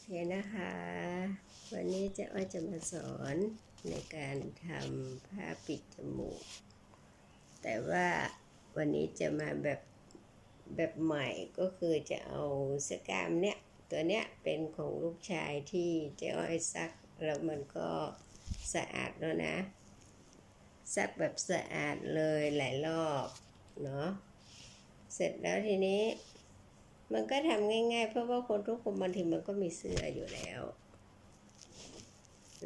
เคนะคะ วันนี้เจะอ้อยจะมาสอนในการทำผ้าปิดจมูก แต่ว่าวันนี้จะมาแบบแบบใหม่ก็คือจะเอาเสื้อกล้ามเนี่ยตัวเนี้ยเป็นของลูกชายที่เจ๊อ้อยซัก แล้วมันก็สะอาดแล้วนะ ซักแบบสะอาดเลยหลายรอบเนาะเสร็จแล้วทีนี้ มันก็ทำง่าย ๆ เพราะว่าคนทุกคนบางทีมันก็มีเสื้ออยู่แล้ว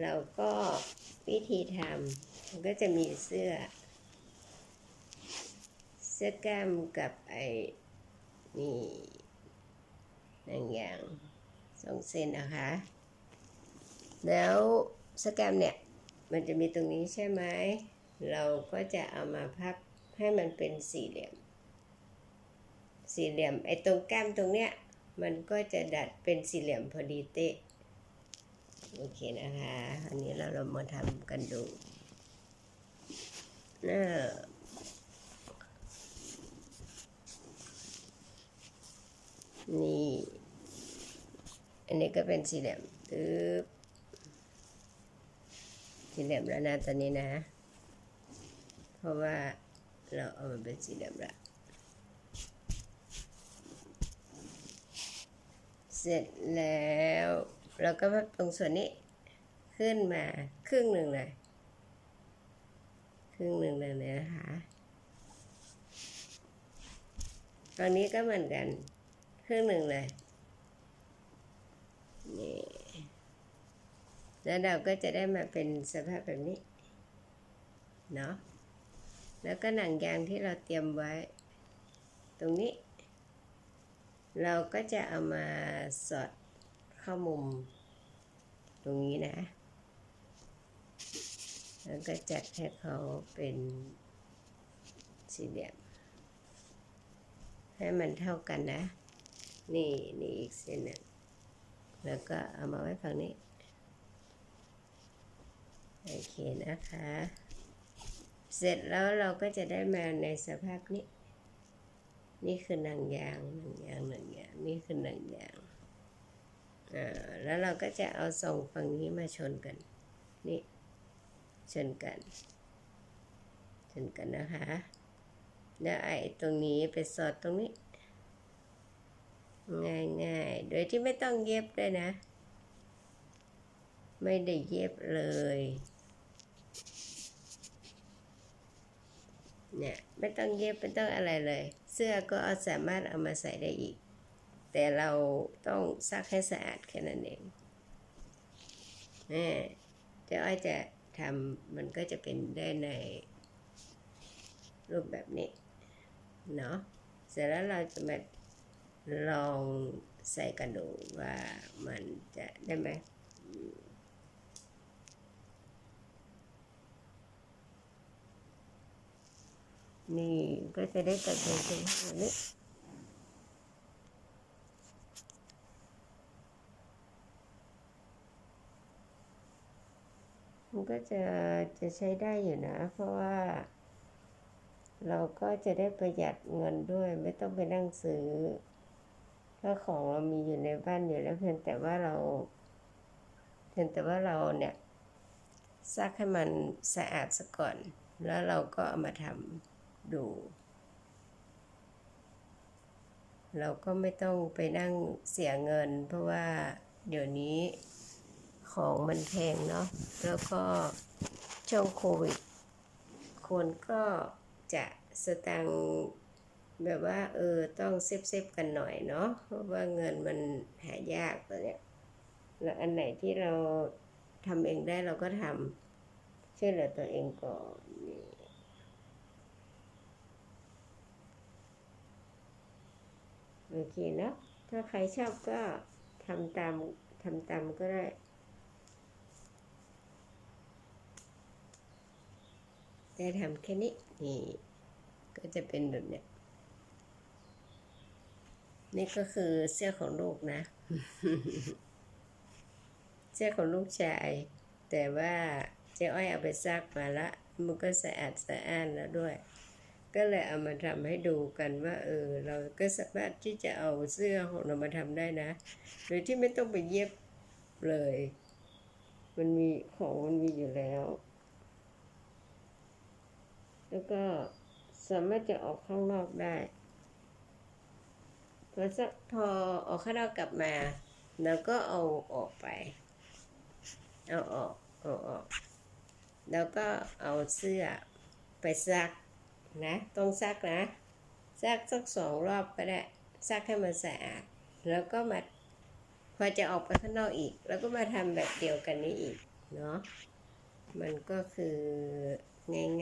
เราก็วิธีทำมันก็จะมีเสื้อ เสื้อกล้ามกับไอ้นี่หนังยางสองเส้นนะคะ แล้วเสื้อกล้ามเนี่ย มันจะมีตรงนี้ใช่ไหม เราก็จะเอามาพับให้มันเป็นสี่เหลี่ยม สี่เหลี่ยมไอ้ตรงแก้มตรงเนี้ยมันก็จะดัดเป็นสี่เหลี่ยมพอดีเตะโอเคนะคะอันนี้เราเรามาทำกันดูน่านี่อันนี้ก็เป็นสี่เหลี่ยมตึ๊บสี่เหลี่ยมแล้วนะตอนนี้นะ เพราะว่าเราเอามันเป็นสี่เหลี่ยมแล้ว เสร็จแล้วเราก็พับตรงส่วนนี้ขึ้นมาครึ่งหนึ่งเลยครึ่งหนึ่งเลยนะคะตรงนี้ก็เหมือนกันครึ่งหนึ่งเลยนี่แล้วเราก็จะได้มาเป็นสภาพแบบนี้เนาะแล้วก็หนังยางที่เราเตรียมไว้ ตรงนี้ เราก็จะเอามาสอดเข้ามุมตรงนี้นะ แล้วก็จัดให้เขาเป็นสี่เหลี่ยม ให้มันเท่ากันนะ นี่นี่อีกเส้นหนึ่งแล้วก็เอามาไว้ฝั่งนี้ โอเคนะคะ เสร็จแล้วเราก็จะได้มาในสภาพนี้ นี่คือหนังยางหนังยางหนังยางนี่คือหนังยางอ่าแล้วเราก็จะเอาส่งฝั่งนี้มาชนกัน นี่ ชนกัน ชนกันนะคะแล้วไอ้ตรงนี้ไปสอดตรงนี้ ง่ายๆโดยที่ไม่ต้องเย็บด้วยนะ ไม่ได้เย็บเลยเนี่ยไม่ต้องเย็บไม่ต้องอะไรเลย เสื้อก็สามารถเอามาใส่ได้อีก แต่เราต้องซักให้สะอาดแค่นั้นเองนี่เจ้าอ้อยจะทำมันก็จะเป็นได้ในรูปแบบนี้ เนาะ เสร็จแล้วเราจะมาลองใส่กันดูว่ามันจะได้ไหม นี่ก็จะได้ตัดเป็นเส้นแบบนี้มันก็จะจะใช้ได้อยู่นะ เพราะว่า เราก็จะได้ประหยัดเงินด้วย ไม่ต้องไปนั่งซื้อถ้าของเรามีอยู่ในบ้านอยู่แล้วเพียงแต่ว่าเรา เพียงแต่ว่าเราเนี่ยซักให้มันสะอาดซะก่อน แล้วเราก็เอามาทำ ดู เราก็ไม่ต้องไปนั่งเสียเงิน เพราะว่าเดี๋ยวนี้ของมันแพงเนาะ แล้วก็ช่วงโควิด คนก็จะสตังแบบว่า เออ ต้องเซฟเซฟๆกันหน่อยเนาะ เพราะว่าเงินมันหายากตอนเนี้ย แล้วอันไหนที่เราทำเองได้เราก็ทำช่วยเหลือตัวเองก่อนนี่ โอเคเนาะถ้าใครชอบก็ทำตามทำตามก็ได้ได้ทำแค่นี้นี่ก็จะเป็นแบบเนี้ยนี่ก็คือเสื้อของลูกนะ เสื้อของลูกชาย แต่ว่าเจ๊อ้อยเอาไปซักมาละมันก็สะอาดสะอ้านแล้วด้วย ก็เลยเอามาทำให้ดูกันว่าเออเราก็สามารถที่จะเอาเสื้อของเรามาทำได้นะ โดยที่ไม่ต้องไปเย็บเลย มันมีของมันมีอยู่แล้ว แล้วก็สามารถจะออกข้างนอกได้พอสักพอออกข้างนอกกลับมาแล้วก็เอาออกไป เอาออกเอาออก แล้วก็เอาเสื้อไปซัก นะต้องซักนะซักสักสองรอบก็ได้ซักให้มันสะอาด แล้วก็มาพอจะออกไปข้างนอกอีก แล้วก็มาทำแบบเดียวกันนี้อีกเนาะมันก็คือ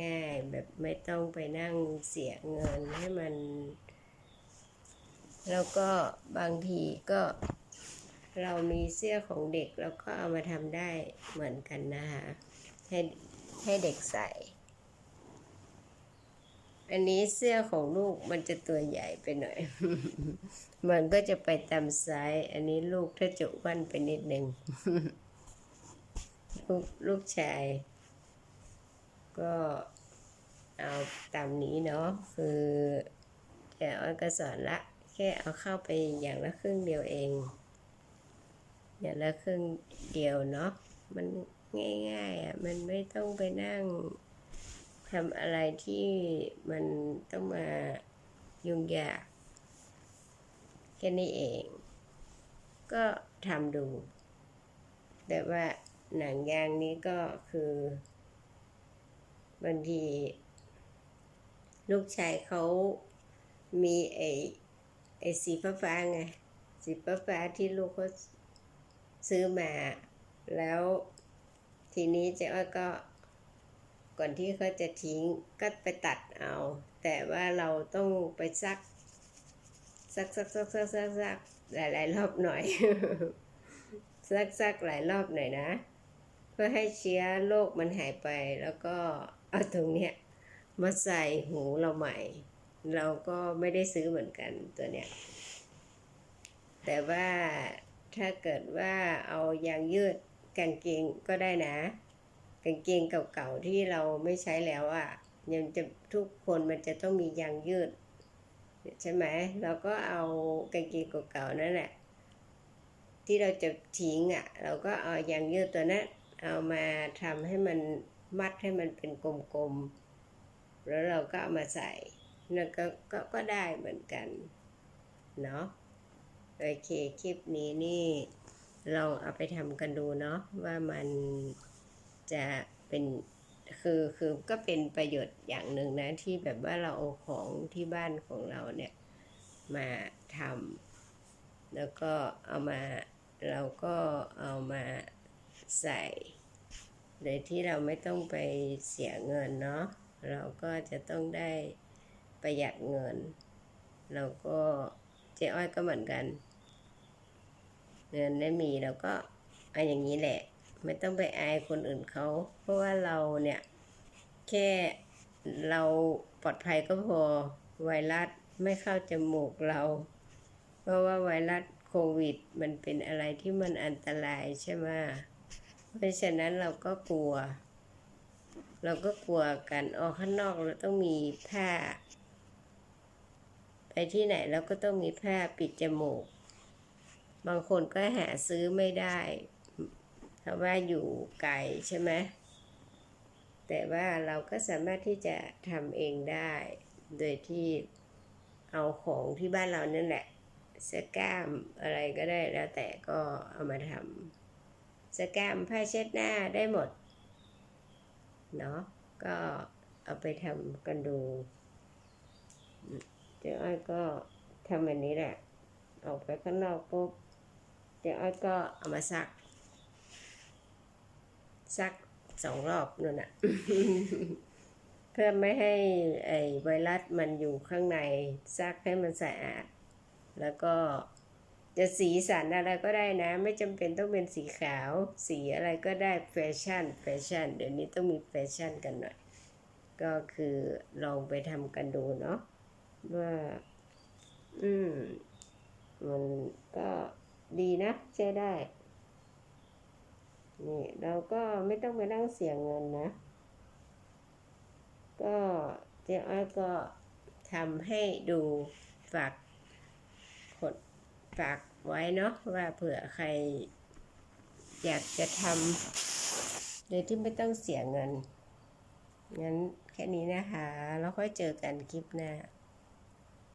ง่ายๆแบบไม่ต้องไปนั่งเสียเงินให้มัน แล้วก็บางทีก็เรามีเสื้อของเด็กแล้วก็เอามาทำได้เหมือนกันนะคะให้ให้เด็กใส่ อันนี้เสื้อของลูกมันจะตัวใหญ่ไปหน่อย มันก็จะไปตามไซส์อันนี้ลูกถ้าจะอ้วนไปนิดหนึ่งลูกลูกชาย ก็เอาตามนี้เนาะคือแต่อ้อยก็สอนละ แค่เอาเข้าไปอย่างละครึ่งเดียวเอง อย่างละครึ่งเดียวเนาะมันง่ายๆอะมันไม่ต้องไปนั่ง ทำอะไรที่มันต้องมายุ่งยากแค่นี้เอง ก็ทำดู แต่ว่าหนังยางนี้ก็คือบางที ลูกชายเขามีไอ้ไอ้สีฟ้าฟ้าๆไง สีฟ้าฟ้าๆที่ลูกเขาซื้อมา แล้วทีนี้เจ๊อ้อยก็ ก่อนที่เขาจะทิ้งก็ไปตัดเอา แต่ว่าเราต้องไปซักซักซักซักซักซักซักหลายๆรอบหน่อยซักซักหลายรอบหน่อยนะ เพื่อให้เชื้อโรคมันหายไปแล้วก็เอาตรงเนี้ยมาใส่หูเราใหม่ เราก็ไม่ได้ซื้อเหมือนกันตัวเนี้ยแต่ว่าถ้าเกิดว่าเอายางยืดกางเกงก็ได้นะ กางเกงเก่าๆที่เราไม่ใช้แล้วอะ่ะยังจะทุกคนมันจะต้องมียางยืด ใช่ไหมเราก็เอากางเกงเก่าๆนั่นแหละที่เราจะทิ้งอะ่ะ เราก็เอายางยืดตัวนั้นเอามาทำให้มันมัดให้มันเป็นกลมๆแล้วเราก็เอามาใส่นั่นก็ก็ก็ได้เหมือนกันเนาะโอเคคลิปนี้นี่ลองเอาไปทำกันดูเนาะว่ามัน จะเป็นคือคือก็เป็นประโยชน์อย่างหนึ่งนะ ที่แบบว่าเราเอาของที่บ้านของเราเนี่ยมาทำแล้วก็เอามาเราก็เอามาใส่โดยที่เราไม่ต้องไปเสียเงินเนาะเราก็จะต้องได้ประหยัดเงิน เราก็เจ๊อ้อยก็เหมือนกัน เงินไม่มีเราก็เอาอย่างนี้แหละ ไม่ต้องไปอายคนอื่นเขา เพราะว่าเราเนี่ย แค่เราปลอดภัยก็พอไวรัสไม่เข้าจมูกเรา เพราะว่าไวรัสโควิด มันเป็นอะไรที่มันอันตรายใช่ไหมเพราะฉะนั้นเราก็กลัว เราก็กลัวกันออกข้างนอกเราต้องมีผ้า ไปที่ไหนเราก็ต้องมีผ้าปิดจมูก บางคนก็หาซื้อไม่ได้ เพราะว่าอยู่ไกลใช่ไหมแต่ว่าเราก็สามารถที่จะทำเองได้ โดยที่เอาของที่บ้านเรานั่นแหละเสื้อกล้ามอะไรก็ได้แล้วแต่ก็เอามาทำเสื้อกล้ามผ้าเช็ดหน้าได้หมดเนาะก็เอาไปทำกันดูเจ้าอ้อยก็ทำแบบนี้แหละ ออกไปข้างนอกปุ๊บเจ้าอ้อยก็เอามาซัก ซักสองรอบนั่นน่ะ เพื่อไม่ให้ไอไวรัสมันอยู่ข้างในซักให้มันสะอาด แล้วก็จะสีสันอะไรก็ได้นะ ไม่จำเป็นต้องเป็นสีขาว สีอะไรก็ได้แฟชั่นแฟชั่น เดี๋ยวนี้ต้องมีแฟชั่นกันหน่อย ก็คือลองไปทำกันดูเนาะว่า อืม มันก็ดีนะใช้ได้ นี่เราก็ไม่ต้องไปนั่งเสียเงินนะ ก็เจ๊อ้อยก็ทำให้ดูฝากกดฝากไว้เนาะว่าเผื่อใครอยากจะทำโดยที่ไม่ต้องเสียเงิน งั้นแค่นี้นะคะ แล้วค่อยเจอกันคลิปหน้า